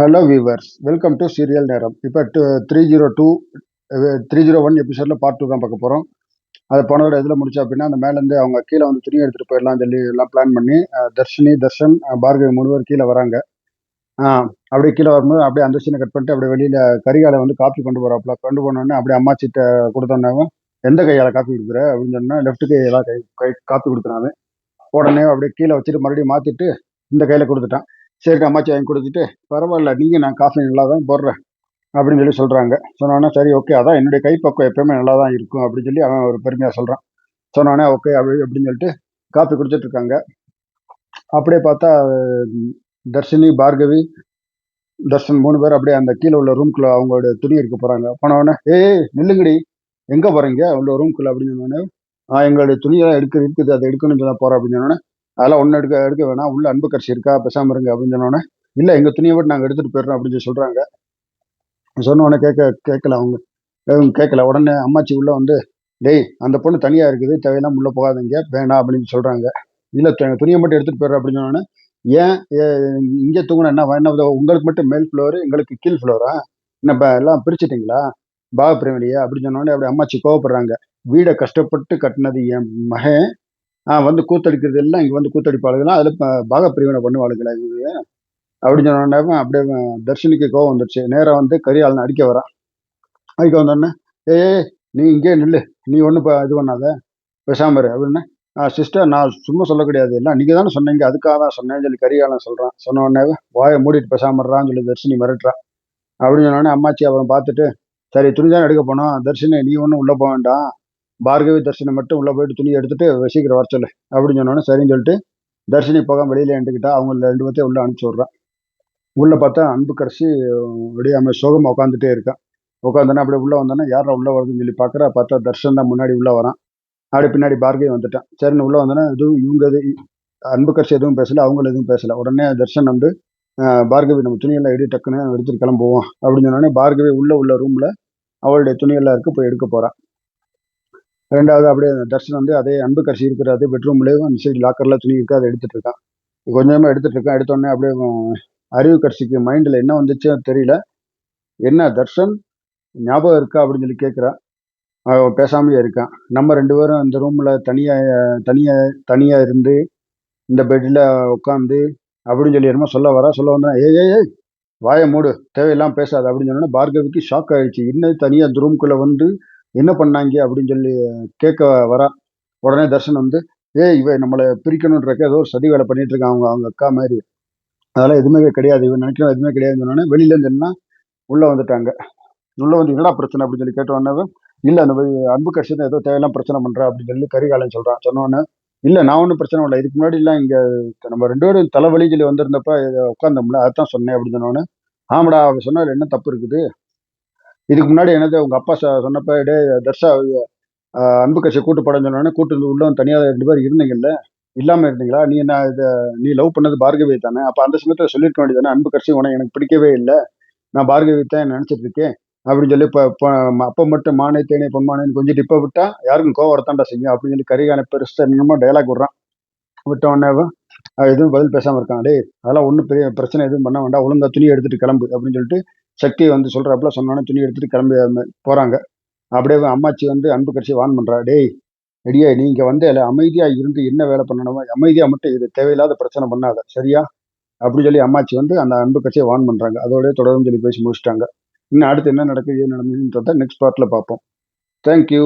Hello viewers welcome to serial நேரம் இப்போ two three zero two three zero one எபிசோடில் part two தான் பார்க்க போகிறோம் அது போனதோட இதில் முடிச்சா அப்படின்னா அந்த மேலேருந்து அவங்க கீழே வந்து துணி எடுத்துகிட்டு போயிடலாம் சொல்லி எல்லாம் பிளான் பண்ணி தர்ஷினி தர்ஷன் பார்கவி மூணு பேர் கீழே வராங்க. அப்படியே கீழே வரும்போது அப்படியே அந்த சீனை கட் பண்ணிட்டு அப்படியே வெளியில் கரிகாலை வந்து காப்பி கொண்டு போகிறாப்புல கொண்டு போனோடனே அப்படியே அம்மாச்சிட்ட கொடுத்தோன்னாவும் எந்த கையால் காப்பி கொடுக்குற? அப்படின்னு சொன்னால் லெஃப்ட் கையெல்லாம் கை கை காப்பி கொடுக்குறாங்க உடனே அப்படியே கீழே வச்சுட்டு மறுபடியும் மாற்றிட்டு இந்த கையில் கொடுத்துட்டான். சரி அம்மாச்சி வாங்கி கொடுத்துட்டு பரவாயில்ல நீங்கள் நான் காஃபி நல்லா தான் போடுறேன் அப்படின்னு சொல்லி சொல்கிறாங்க சொன்னோன்னே சரி ஓகே அதான் என்னுடைய கைப்பக்கம் எப்பயுமே நல்லா தான் இருக்கும் அப்படின்னு சொல்லி அவன் ஒரு பெருமையாக சொல்கிறான் சொன்னோன்னே ஓகே அப்படி அப்படின்னு சொல்லிட்டு காஃபி குடிச்சிட்ருக்காங்க அப்படியே பார்த்தா தர்ஷினி பார்கவி தர்ஷன் மூணு பேர் அப்படியே அந்த கீழே உள்ள ரூம்குள்ள அவங்களோட துணி இருக்க போகிறாங்க போனவொடனே ஏய் நில்லுங்கடி எங்கே போகிறீங்க உள்ள ரூம்குள்ள அப்படின்னு சொன்னோன்னே எங்களுடைய துணியெல்லாம் எடுக்க இருக்குது அதை எடுக்கணும்னு சொல்ல போகிறோம் அப்படின்னு சொன்னோன்னே அதெல்லாம் ஒன்றும் எடுக்க எடுக்க வேணாம். உள்ள அன்பு கட்சி இருக்கா? பேசாமல் இருங்க அப்படின்னு சொன்னோடனே இல்லை எங்கள் துணியை விட்டு நாங்கள் எடுத்துகிட்டு போயிடுறோம் அப்படின்னு சொல்லி சொல்கிறாங்க சொன்ன கேட்க கேட்கல அவங்க. கேட்கல உடனே அம்மாச்சி உள்ள வந்து டேய் அந்த பொண்ணு தனியாக இருக்குது. தேவையெல்லாம் உள்ளே போகாதீங்க. வேணாம் அப்படின்னு சொல்கிறாங்க இல்லை துணியை மட்டும் எடுத்துகிட்டு போயிடுற அப்படின்னு சொன்னோன்னே ஏன் ஏ- இங்க தூங்கினா என்ன? என்ன உங்களுக்கு மட்டும் மேல் ஃப்ளோரு எங்களுக்கு கீழ் ஃப்ளோரா என்ன ப- எல்லாம் பிரிச்சுட்டீங்களா? பாவ பிரேமலியா அப்படின்னு சொன்னோடனே அப்படி அம்மாச்சி கோவப்படுறாங்க. வீடை கஷ்டப்பட்டு கட்டினது என் மகன். வந்து கூத்தடிக்கிறது எல்லாம் இங்கே வந்து கூத்தடிப்பாளுங்களாம் அதில் ப- பாக பிரிவினை பண்ணுவாளுங்களா இவங்க. அப்படின்னு சொன்னோடனே அப்படியே தர்ஷினிக்கு கோவம் வந்துடுச்சு நேராக வந்து கரியாளன் அடிக்க வரான். அடிக்க வந்தோடனே ஏய் நீ இங்கே நில்லு. நீ ஒன்றும் இது பண்ணாத. பேசாமரு அப்படின்னு சிஸ்டர் நான் சும்மா சொல்ல கிடையாது. எல்லாம் நீங்க தானே சொன்னீங்க. அதுக்காக தான் சொன்னேன்னு சொல்லி கரிகாலன் சொல்கிறான் சொன்ன உடனே வாயை மூடிட்டு பேசாம சொல்லி தர்ஷினி மிரட்டுறா. அப்படின்னு சொன்னோடனே அம்மாச்சி அப்புறம் பார்த்துட்டு சரி துணிதான் எடுக்க போனோம். தர்ஷினி நீ ஒன்றும் உள்ளே போக வேண்டாம். பார்கவி தர்ஷினி மட்டும் உள்ள போயிட்டு துணி எடுத்துட்டு சீக்கிரம் வர சொல்லு அப்படின்னு சொன்னோன்னே சரின்னு சொல்லிட்டு தர்ஷினி போக வெளியில எண்டுக்கிட்டா அவங்க ரெண்டு பேர்த்தையும் உள்ள அனுப்பிச்சு விட்றான் உள்ள பார்த்தா அன்பு கரைச்சி விடியாம சோகமாக உட்காந்துட்டே இருக்கான் உட்காந்தோன்னா அப்படியே உள்ளே வந்தோன்னா யாரா உள்ள வருதுன்னு சொல்லி பார்க்குற. பார்த்தா தர்ஷன் தான் முன்னாடி உள்ள வரான். அப்படி பின்னாடி பார்கவி வந்துட்டான். சரின்னு உள்ள வந்தோன்னா எதுவும் இவங்க எது அன்பு கரைசி எதுவும் பேசலை அவங்களும் எதுவும் பேசலை. உடனே தர்ஷன் வந்து பார்கவி நம்ம துணியெல்லாம் எடு டக்குன்னு எடுத்துட்டு கிளம்புவோம். அப்படின்னு சொன்னோடனே பார்கவி உள்ள உள்ள ரூமில் அவளுடைய துணியெல்லாம் இருக்குது போய் எடுக்க போகிறான் ரெண்டாவது அப்படியே தர்ஷன் வந்து அதே அன்பு கட்சி இருக்கிற பெட்ரூம்லேயும் அந்த சைடு லாக்கர்ல துணி இருக்கு அதை எடுத்துட்டு இருக்கான். கொஞ்சமா எடுத்துட்டு இருக்கான். எடுத்த உடனே அப்படியே அறிவு கட்சிக்கு மைண்டில் என்ன வந்துச்சோ தெரியல. என்ன தர்ஷன்? ஞாபகம் இருக்கா அப்படின்னு சொல்லி கேட்குறான் பேசாமையே இருக்கான். நம்ம ரெண்டு பேரும் இந்த ரூம்ல தனியாக தனியாக தனியாக இருந்து இந்த பெட்டில் உட்காந்து அப்படின்னு சொல்லி என்னமோ சொல்ல வரா சொல்ல வந்தா ஏய் ஏய் ஏய் வாயை மூடு. தேவையில்லாம பேசாது. அப்படின்னு சொன்னோன்னா பார்கவிக்கு ஷாக் ஆயிடுச்சு. இன்னும் தனியாக இந்த ரூம்குள்ளே வந்து என்ன பண்ணாங்க அப்படின்னு சொல்லி கேட்க வரா உடனே தர்ஷன் வந்து ஏய் இவ நம்மளை பிரிக்கணுன்றக்க ஏதோ ஒரு சதி வேலை பண்ணிட்டு இருக்கான் அவங்க அவங்க அக்கா மாதிரி. அதெல்லாம் எதுவுமே கிடையாது இவன் நினைக்கிறோம் எதுவுமே கிடையாதுன்னு சொன்னோன்னே வெளியில என்ன? உள்ளே வந்துட்டாங்க. உள்ளே வந்து என்னடா பிரச்சனை அப்படின்னு சொல்லி கேட்டோன்னே இல்லை அந்த அன்பு கட்சி தான் ஏதோ தேவையெல்லாம் பிரச்சனை பண்ணுறா அப்படின்னு சொல்லி கரிகாலன் சொல்கிறான் சொன்னோன்னே இல்லை நான் ஒன்றும் பிரச்சனை இல்லை இதுக்கு முன்னாடி இல்லை இங்கே நம்ம ரெண்டு பேரும் தலைவலி சொல்லி வந்திருந்தப்ப உட்காந்தோம்ல அதான் சொன்னேன் அப்படின்னு சொன்னோன்னே ஆமாடா அவ சொன்னால் என்ன தப்பு இருக்குது? இதுக்கு முன்னாடி என்னது உங்க அப்பா சொன்னப்ப டே தர்ஷா அன்பு கட்சியை கூட்டு படம் சொன்னோடனே கூட்டு உள்ள தனியாக ரெண்டு பேர் இருந்தீங்கல்ல இல்லாமல் இருந்தீங்களா? நீ என்ன இதை நீ லவ் பண்ணது பார்கவி தானே? அப்போ அந்த சமயத்தில் சொல்லிருக்க வேண்டியதானே அன்பு கட்சி உனக்கு எனக்கு பிடிக்கவே இல்லை. நான் பார்கவி தான் நினச்சிட்டு இருக்கேன்? அப்படின்னு சொல்லி இப்போ அப்போ மட்டும் மானே தேனே பொன்மானேன்னு கொஞ்சம் இப்போ விட்டா யாருக்கும் கோவம் வரத்தாண்டா செய்யும்? அப்படின்னு சொல்லி கரிகான பெருசாக என்னமோ டைலாக் விட்றான். விட்ட உடனே எதுவும் பதில் பேசாமல் இருக்கான் டே அதெல்லாம் ஒன்றும் பெரிய பிரச்சனை எதுவும் பண்ண வேண்டாம். ஒழுங்கா துணி எடுத்துட்டு கிளம்பு அப்படின்னு சொல்லிட்டு சக்தி வந்து சொல்றாப்புல சொன்னோன்னே துணி எடுத்துட்டு கிளம்பி போகிறாங்க போறாங்க. அப்படியே அம்மாச்சி வந்து அன்பு கட்சி வான் பண்றா. டேய் ரெடியா நீங்க வந்து இல்லை அமைதியா இருந்து என்ன வேலை பண்ணணுமோ அமைதியாக மட்டும் இது தேவையில்லாத பிரச்சனை பண்ணாத. சரியா? அப்படின்னு சொல்லி அம்மாச்சி வந்து அந்த அன்பு கட்சியை வான் பண்ணுறாங்க அதோடய தொடர்ந்து சொல்லி பேசி முடிச்சிட்டாங்க. இன்னும் அடுத்து என்ன நடக்குது ஏது நடந்ததுன்றத நெக்ஸ்ட் பார்ட்டில் பார்ப்போம். தேங்க்யூ